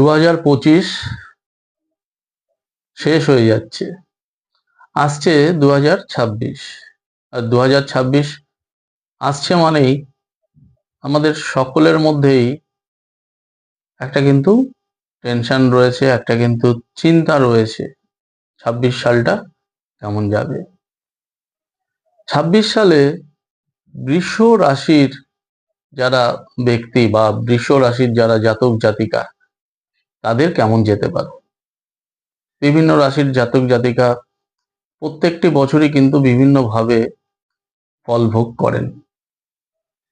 দু হাজার পঁচিশ শেষ হয়ে যাচ্ছে। আসছে দু হাজার ছাব্বিশ। আর দু হাজার ছাব্বিশ আসছে মানেই আমাদের সকলের মধ্যেই একটা কিন্তু টেনশন রয়েছে, একটা কিন্তু চিন্তা রয়েছে, ছাব্বিশ সালটা কেমন যাবে? ছাব্বিশ সালে বৃষ রাশির যারা ব্যক্তি বা বৃষ রাশির যারা জাতক জাতিকা তাদের কেমন যেতে পারে? বিভিন্ন রাশির জাতক জাতিকা প্রত্যেকটি বছরই কিন্তু বিভিন্নভাবে ফল ভোগ করেন।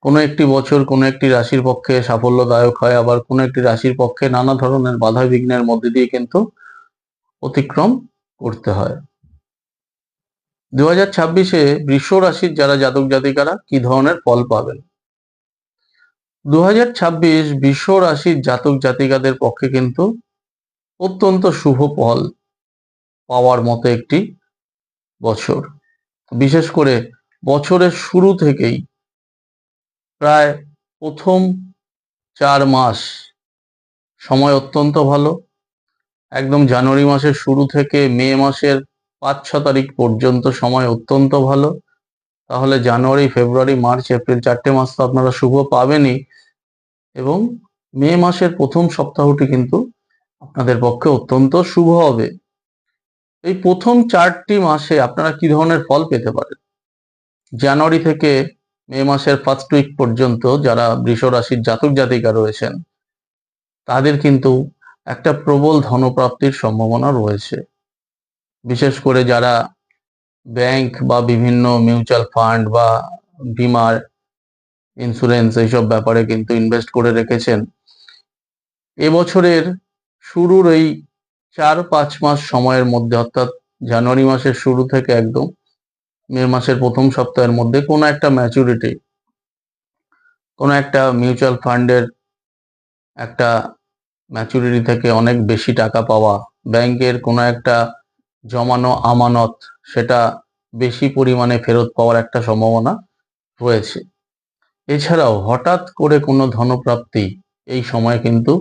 কোনো একটি বছর কোনো একটি রাশির পক্ষে সাফল্যদায়ক হয়, আবার কোনো একটি রাশির পক্ষে নানা ধরনের বাধা বিঘ্নের মধ্যে দিয়ে কিন্তু অতিক্রম করতে হয়। দু হাজার ছাব্বিশে বৃষ রাশির যারা জাতক জাতিকারা কি ধরনের ফল পাবেন? দু হাজার ছাব্বিশ বৃষ রাশির জাতক জাতিকাদের পক্ষে কিন্তু অত্যন্ত শুভ ফল পাওয়ার মতো একটি বছর। বিশেষ করে বছরের শুরু থেকেই প্রায় প্রথম চার মাস সময় অত্যন্ত ভালো। একদম জানুয়ারি মাসের শুরু থেকে মে মাসের পাঁচ ছ তারিখ পর্যন্ত সময় অত্যন্ত ভালো। তাহলে জানুয়ারি, ফেব্রুয়ারি, মার্চ, এপ্রিল চারটে মাস তো আপনারা শুভ পাবেনই। এবং মে মাসের প্রথম সপ্তাহটি কিন্তু আপনাদের পক্ষে অত্যন্ত শুভ হবে। এই প্রথম চারটি মাসে আপনারা কি ধরনের ফল পেতে পারেন? জানুয়ারি থেকে মে মাসের ফার্স্ট উইক পর্যন্ত যারা বৃষ রাশির জাতক জাতিকা রয়েছেন, তাদের কিন্তু একটা প্রবল ধনপ্রাপ্তির সম্ভাবনা রয়েছে। বিশেষ করে যারা ব্যাংক বা বিভিন্ন মিউচুয়াল ফান্ড বা বিমার ইন্স্যুরেন্স এইসব ব্যাপারে কিন্তু ইনভেস্ট করে রেখেছেন। এবছরের শুরুর এই চার পাঁচ মাস সময়ের মধ্যে, অর্থাৎ জানুয়ারি মাসের শুরু থেকে একদম মে মাসের প্রথম সপ্তাহের মধ্যে কোনো একটা ম্যাচুরিটি কোনো একটা মিউচুয়াল ফান্ডের একটা ম্যাচুরিটি থেকে অনেক বেশি টাকা পাওয়া, ব্যাংকের কোনো একটা জমানো আমানত, সেটা বেশি পরিমাণে ফেরত পাওয়ার একটা সম্ভাবনা রয়েছে। এছাড়াও হঠাৎ করে কোনো ধনপ্রাপ্তি এই সময় কিন্তু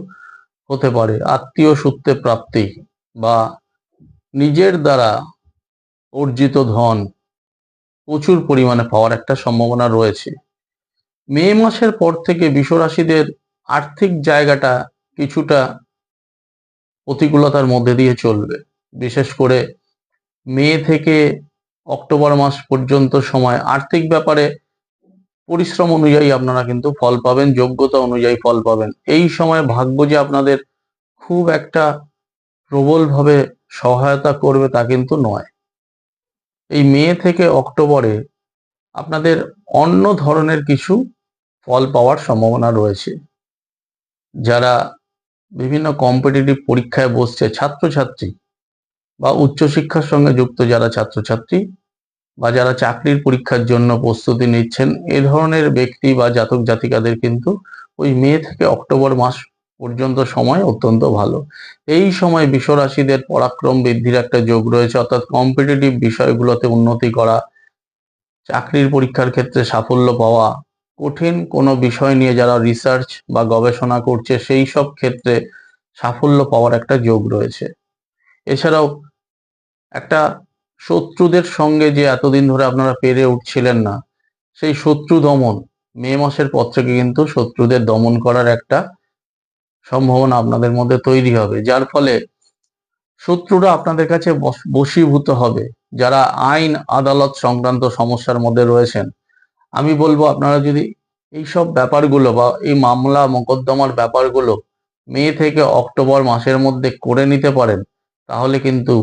হতে পারে। আত্মীয় সূত্রে প্রাপ্তি বা নিজের দ্বারা অর্জিত ধন প্রচুর পরিমাণে পাওয়ার একটা সম্ভাবনা রয়েছে। মে মাসের পর থেকে বিশ্বরাশিদের আর্থিক জায়গাটা কিছুটা প্রতিকূলতার মধ্যে দিয়ে চলবে। বিশেষ করে মে থেকে অক্টোবর মাস পর্যন্ত সময় আর্থিক ব্যাপারে পরিশ্রম অনুযায়ী আপনারা কিন্তু ফল পাবেন, যোগ্যতা অনুযায়ী ফল পাবেন। এই সময় ভাগ্য যে আপনাদের খুব একটা প্রবলভাবে সহায়তা করবে তা কিন্তু নয়। এই মে থেকে অক্টোবরে আপনাদের অন্য ধরনের কিছু ফল পাওয়ার সম্ভাবনা রয়েছে। যারা বিভিন্ন কম্পিটিটিভ পরীক্ষায় বসছে, ছাত্রছাত্রী বা উচ্চশিক্ষার সঙ্গে যুক্ত যারা ছাত্রছাত্রী বা যারা চাকরির পরীক্ষার জন্য প্রস্তুতি নিচ্ছেন, এ ধরনের ব্যক্তি বা জাতক জাতিকাদের কিন্তু ওই মে থেকে অক্টোবর মাস পর্যন্ত সময় অত্যন্ত ভালো। এই সময় বিশ্বরাশিদের পরাক্রম বৃদ্ধির একটা যোগ রয়েছে, অর্থাৎ কম্পিটিটিভ বিষয়গুলোতে উন্নতি করা, চাকরির পরীক্ষার ক্ষেত্রে সাফল্য পাওয়া, কঠিন কোনো বিষয় নিয়ে যারা রিসার্চ বা গবেষণা করছে, সেই সব ক্ষেত্রে সাফল্য পাওয়ার একটা যোগ রয়েছে। এছাড়াও একটা শত্রুদের সঙ্গে যে এতদিন ধরে আপনারা পেরে উঠছিলেন না, সেই শত্রু দমন, মে মাসের পর থেকে কিন্তু শত্রুদের দমন করার একটা সম্ভাবনা আপনাদের মধ্যে তৈরি হবে। যার ফলে শত্রুরা আপনাদের কাছে বশীভূত হবে। যারা আইন আদালত সংক্রান্ত সমস্যার মধ্যে রয়েছেন, আমি বলব আপনারা যদি এইসব ব্যাপারগুলো বা এই মামলা মোকদ্দমার ব্যাপারগুলো মে থেকে অক্টোবর মাসের মধ্যে করে নিতে পারেন, তাহলে কিন্তু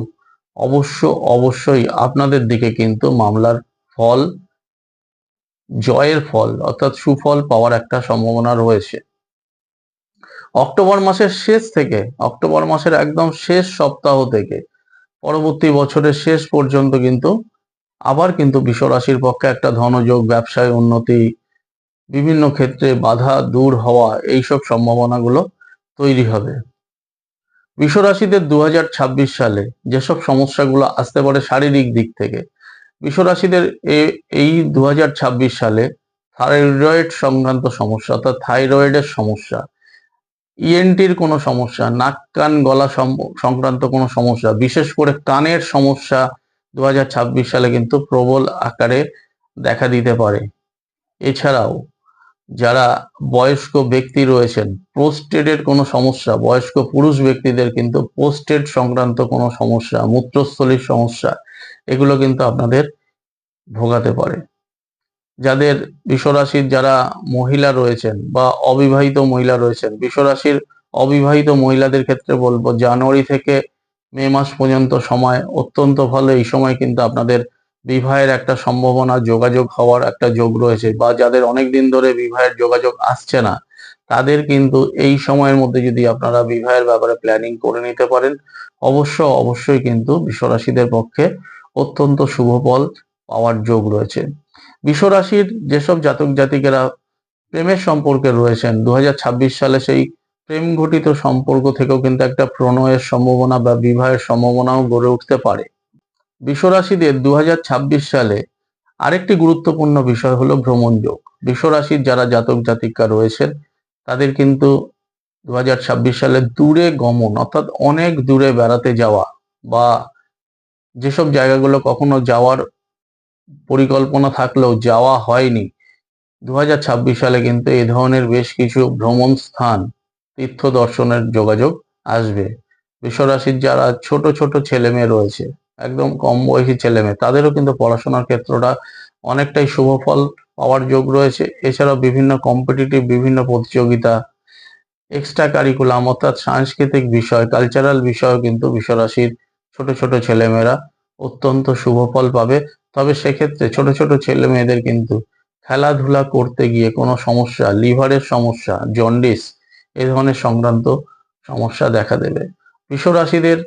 অবশ্য, অবশ্যই আপনাদের দিকে কিন্তু মামলার ফল, জয়ের ফল, অর্থাৎ সুফল পাওয়ার একটা সম্ভাবনা রয়েছে। অক্টোবর মাসের শেষ থেকে, অক্টোবর মাসের একদম শেষ সপ্তাহ থেকে, পরবর্তী বছরের শেষ পর্যন্ত কিন্তু আবার কিন্তু বিশ্বরাশির পক্ষে একটা ধনযোগ, ব্যবসায় উন্নতি, বিভিন্ন ক্ষেত্রে বাধা দূর হওয়া, এইসব সম্ভাবনাগুলো তৈরি হবে। বিশ্বরাশিদের দু হাজার ছাব্বিশ সালে যেসব সমস্যাগুলো আসতে পারে শারীরিক দিক থেকে, বিশ্বরাশিদের এই দু হাজার ছাব্বিশ সালে থাইরয়েড সংক্রান্ত সমস্যা অর্থাৎ থাইরয়েডের সমস্যা ইএনটির কোনো সমস্যা, নাক, কান, গলা সংক্রান্ত কোনো সমস্যা, বিশেষ করে কানের সমস্যা দু হাজার ছাব্বিশ সালে কিন্তু প্রবল আকারে দেখা দিতে পারে। এছাড়াও যারা বয়স্ক ব্যক্তি রয়েছেন পোস্টেডের কোনো সমস্যা, বয়স্ক পুরুষ ব্যক্তিদের কিন্তু পোস্টেড সংক্রান্ত কোনো সমস্যা, মূত্রস্থলীর সমস্যা, এগুলো কিন্তু আপনাদের ভোগাতে পারে। যাদের বিশ্বরাশির যারা মহিলা রয়েছেন বা অবিবাহিত মহিলা রয়েছেন, বিশ্বরাশির অবিবাহিত মহিলাদের ক্ষেত্রে বলব, জানুয়ারি থেকে মে মাস পর্যন্ত সময় অত্যন্ত ভালো, এই সময় কিন্তু আপনাদের বিবাহের একটা সম্ভাবনা, যোগাযোগ হওয়ার একটা যোগ রয়েছে বা যাদের অনেক দিন ধরে বিবাহের যোগাযোগ আসছে না, তাদের কিন্তু এই সময়ের মধ্যে যদি আপনারা বিবাহের ব্যাপারে প্ল্যানিং করে নিতে পারেন, অবশ্য অবশ্যই কিন্তু বিশ্বরাশিদের পক্ষে অত্যন্ত শুভ ফল পাওয়ার যোগ রয়েছে। বিশ্বরাশির যেসব জাতক জাতিকেরা প্রেমের সম্পর্কে রয়েছেন দু হাজার ছাব্বিশ সালে সেই প্রেম ঘটিত সম্পর্ক থেকেও কিন্তু একটা প্রণয়ের সম্ভাবনা বা বিবাহের সম্ভাবনাও গড়ে উঠতে পারে। বিশ্বরাশিদের দু হাজার ছাব্বিশ সালে আরেকটি গুরুত্বপূর্ণ বিষয় হলো ভ্রমণ যোগ। বিশ্বরাশির যারা জাতক জাতিকা রয়েছেন, তাদের কিন্তু দু হাজার ছাব্বিশ সালে দূরে গমন, অর্থাৎ অনেক দূরে বেড়াতে যাওয়া বা যেসব জায়গাগুলো কখনো যাওয়ার পরিকল্পনা থাকলেও যাওয়া হয়নি দু হাজার ছাব্বিশ সালে কিন্তু এ ধরনের বেশ কিছু ভ্রমণ স্থান তীর্থ দর্শনের যোগাযোগ আসবে। বিশ্বরাশির যারা ছোট ছোট ছেলে মেয়ে রয়েছে একদম কম বয়সী ছেলে মেয়ে। তাদেরও কিন্তু পড়াশোনার ক্ষেত্রটা অনেকটাই শুভ ফল পাওয়ার যোগ রয়েছে। এছাড়াও বিভিন্ন কম্পিটিটিভ বিভিন্ন প্রতিযোগিতা এক্সট্রা কারিকুলাম অর্থাৎ সাংস্কৃতিক বিষয় কালচারাল বিষয় কিন্তু বিশ্বরাশির ছোট ছোট ছেলেমেয়েরা অত্যন্ত শুভ ফল পাবে। তবে সেক্ষেত্রে ছোট ছোট ছেলে মেয়েদের কিন্তু খেলাধুলা করতে গিয়ে কোনো সমস্যা, লিভারের সমস্যা, জন্ডিস, এ ধরনের সংক্রান্ত সমস্যা দেখা দেবে। বিশ্বরাশিদের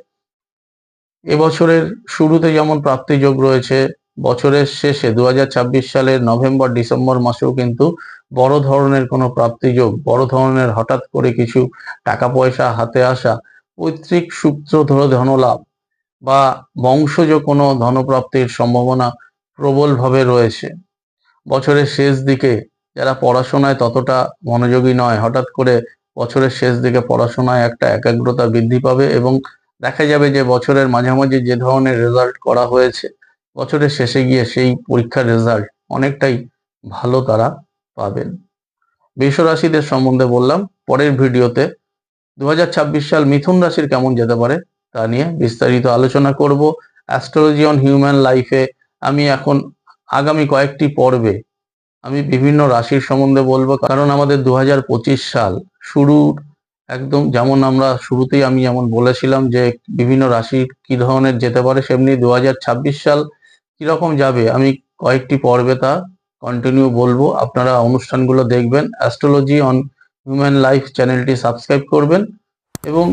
এবছরের শুরুতে যেমন প্রাপ্তি যোগ রয়েছে, বছরের শেষে দু হাজার ছাব্বিশ সালের নভেম্বর, ডিসেম্বর মাসেও কিন্তু বড় ধরনের কোনো প্রাপ্তি যোগ, বড় ধরনের হঠাৎ করে কিছু টাকা পয়সা হাতে আসা, পৈতৃক সূত্র ধরে ধনলাভ বা বংশজ কোনো ধনপ্রাপ্তির সম্ভাবনা প্রবলভাবে রয়েছে। বছরের শেষ দিকে যারা পড়াশোনায় ততটা মনোযোগী নয়, হঠাৎ করে বছরের শেষ দিকে পড়াশোনায় একটা একাগ্রতা বৃদ্ধি পাবে এবং দেখা যাবে যে বছরের মাঝামাঝি যে ধরনের রেজাল্ট করা হয়েছে, বছরের শেষে গিয়ে সেই পরীক্ষার রেজাল্ট অনেকটাই ভালো তারা পাবেন। বৃষ রাশিদের সম্বন্ধে বললাম, পরের ভিডিওতে দুহাজার ছাব্বিশ সাল মিথুন রাশির কেমন যেতে পারে তা নিয়ে বিস্তারিত আলোচনা করব। অ্যাস্ট্রোলজি অন হিউম্যান লাইফে আমি এখন আগামী কয়েকটি পর্বে আমি বিভিন্ন রাশির সম্বন্ধে বলব, কারণ আমাদের দু হাজার পঁচিশ সাল শুরুর একদম যেমন আমরা শুরুতেই আমি যেমন বলেছিলাম যে বিভিন্ন রাশি কি ধরনের যেতে পারে সেমনি দু হাজার ছাব্বিশ সাল কীরকম যাবে? আমি কয়েকটি পর্বে তা কন্টিনিউ বলব। আপনারা অনুষ্ঠানগুলো দেখবেন। অ্যাস্ট্রোলজি অন হিউম্যান লাইফ চ্যানেলটি সাবস্ক্রাইব করবেন এবং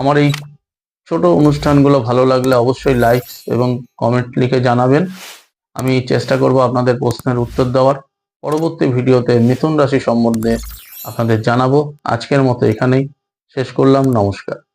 আমার এই ছোট অনুষ্ঠানগুলো ভালো লাগলে অবশ্যই লাইক এবং কমেন্ট লিখে জানাবেন। আমি চেষ্টা করব আপনাদের প্রশ্নের উত্তর দেওয়ার। পরবর্তী ভিডিওতে মিথুন রাশি সম্বন্ধে আপনাদের জানাব। আজকের মতো এখানেই শেষ করলাম। নমস্কার।